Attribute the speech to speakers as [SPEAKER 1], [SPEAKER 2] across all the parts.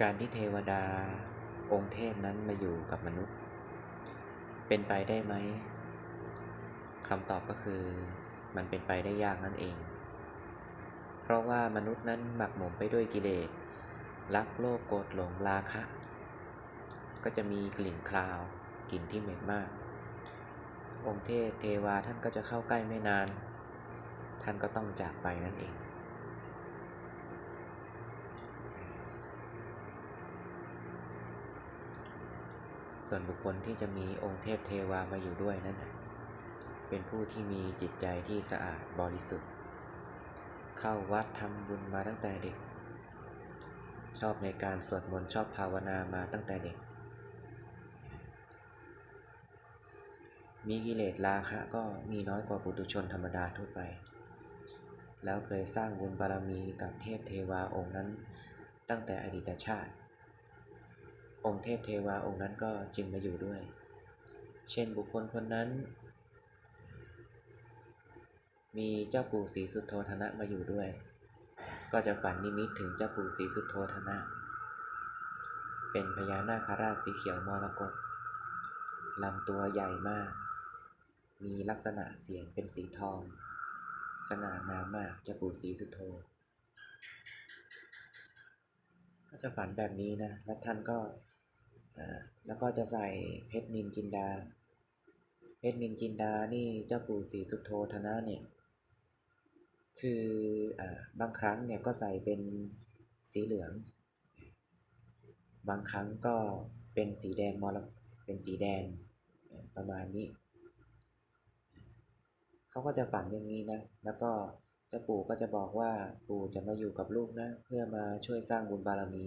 [SPEAKER 1] การที่เทวดาองค์เทพนั้นมาอยู่กับมนุษย์ เป็นไปได้ไหมคำตอบก็คือมันเป็นไปได้ยากนั่นเอง เพราะว่ามนุษย์นั้นหมักหมมไปด้วยกิเลสรักโลภโกรธหลงราคะ ก็จะมีกลิ่นคราวกลิ่นที่เหม็นมาก องค์เทพเทวาท่านก็จะเข้าใกล้ไม่นาน ท่านก็ต้องจากไปนั่นเอง ส่วนบุคคลที่จะมีองค์เทพเทวามาอยู่ด้วยนั้นนะเป็นผู้ที่มีจิตใจที่สะอาดบริสุทธิ์ เข้าวัดทำบุญมาตั้งแต่เด็ก ชอบในการสวดมนต์ชอบภาวนามาตั้งแต่เด็ก มีกิเลสราคะก็มีน้อยกว่าปุถุชนธรรมดาทั่วไป แล้วเคยสร้างบุญบารมีกับเทพเทวาองค์นั้นตั้งแต่อดีตชาติ องค์เทพเทวาองค์นั้นก็จึงมาอยู่ด้วย เช่นบุคคลคนนั้น มีเจ้าปู่ศรีสุโธธนะมาอยู่ด้วย ก็จะฝันนิมิตถึงเจ้าปู่ศรีสุโธธนะ เป็นพญานาคราชสีเขียวมรกตลำตัวใหญ่มาก มีลักษณะเสียงเป็นสีทอง สง่างามมากเจ้าปู่ศรีสุโธก็จะฝันแบบนี้นะ แล้วท่านก็ แล้วก็จะใส่เพชรนินจินดา เพชรนินจินดานี่เจ้าปู่ศรีสุโธธนะเนี่ยคืออบางครั้งเนี่ยก็ใส่เป็นสีเหลือง บางครั้งก็เป็นสีแดงมรเป็นสีแดงประมาณนี้ เขาก็จะฝันอย่างนี้นะ แล้วก็เจ้าปู่ก็จะบอกว่าปู่จะมาอยู่กับลูกนะ เพื่อมาช่วยสร้างบุญบารมี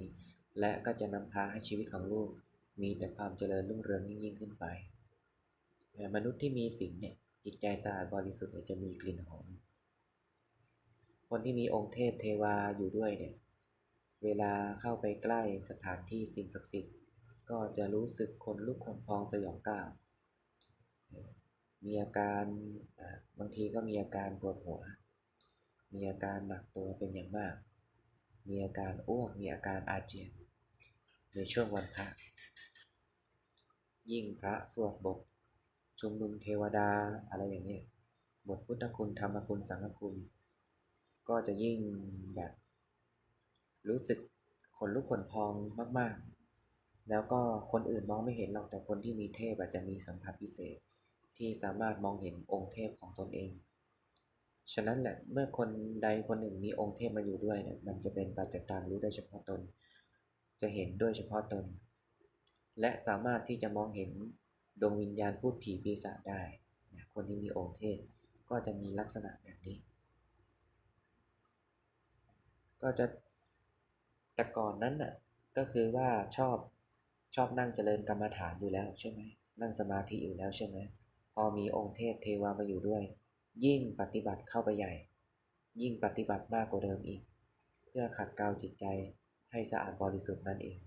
[SPEAKER 1] และก็จะนำพาให้ชีวิตของลูก มีแต่ความเจริญรุ่งเรืองยิ่งขึ้นไป มนุษย์ที่มีศีลเนี่ยจิตใจสะอาดบริสุทธิ์เนี่ยจะมีกลิ่นหอม คนที่มีองค์เทพเทวาอยู่ด้วยเนี่ย เวลาเข้าไปใกล้สถานที่สิ่งศักดิ์สิทธิ์ ก็จะรู้สึกขนลุกขนพองสยองกล้าวมีอาการบางทีก็มีอาการปวดหัว มีอาการหนักตัวเป็นอย่างมาก มีอาการอ้วก มีอาการอาเจียน ในช่วงวันพระ ยิ่งพระสวดบท ชุมนุมเทวดาอะไรอย่างเนี้ยบทพุทธคุณธรรมคุณสังฆคุณ ก็จะยิ่งแบบ รู้สึกขนลุกขนพองมาก ๆ แล้วก็คนอื่นมองไม่เห็นหรอกแต่คนที่มีเทพอาจจะมีสัมผัสพิเศษ ที่สามารถมองเห็นองค์เทพของตนเอง ฉะนั้นแหละเมื่อคนใดคนหนึ่งมีองค์เทพมาอยู่ด้วยเนี่ยมันจะเป็นปัจจัยตามรู้ได้เฉพาะตน จะเห็นด้วยเฉพาะตน และสามารถที่จะมองเห็นดวงวิญญาณพูดผีปีศาจได้นะคนที่มีองค์เทพก็จะมีลักษณะแบบนี้ ก็จะแต่ก่อนนั้นน่ะก็คือว่าชอบชอบนั่งเจริญกรรมฐานอยู่แล้วใช่ไหมนั่งสมาธิอยู่แล้วใช่ไหมพอมีองค์เทพเทวามาอยู่ด้วย ยิ่งปฏิบัติเข้าไปใหญ่ ยิ่งปฏิบัติมากกว่าเดิมอีก เพื่อขัดเกลาจิตใจให้สะอาดบริสุทธิ์นั่นเอง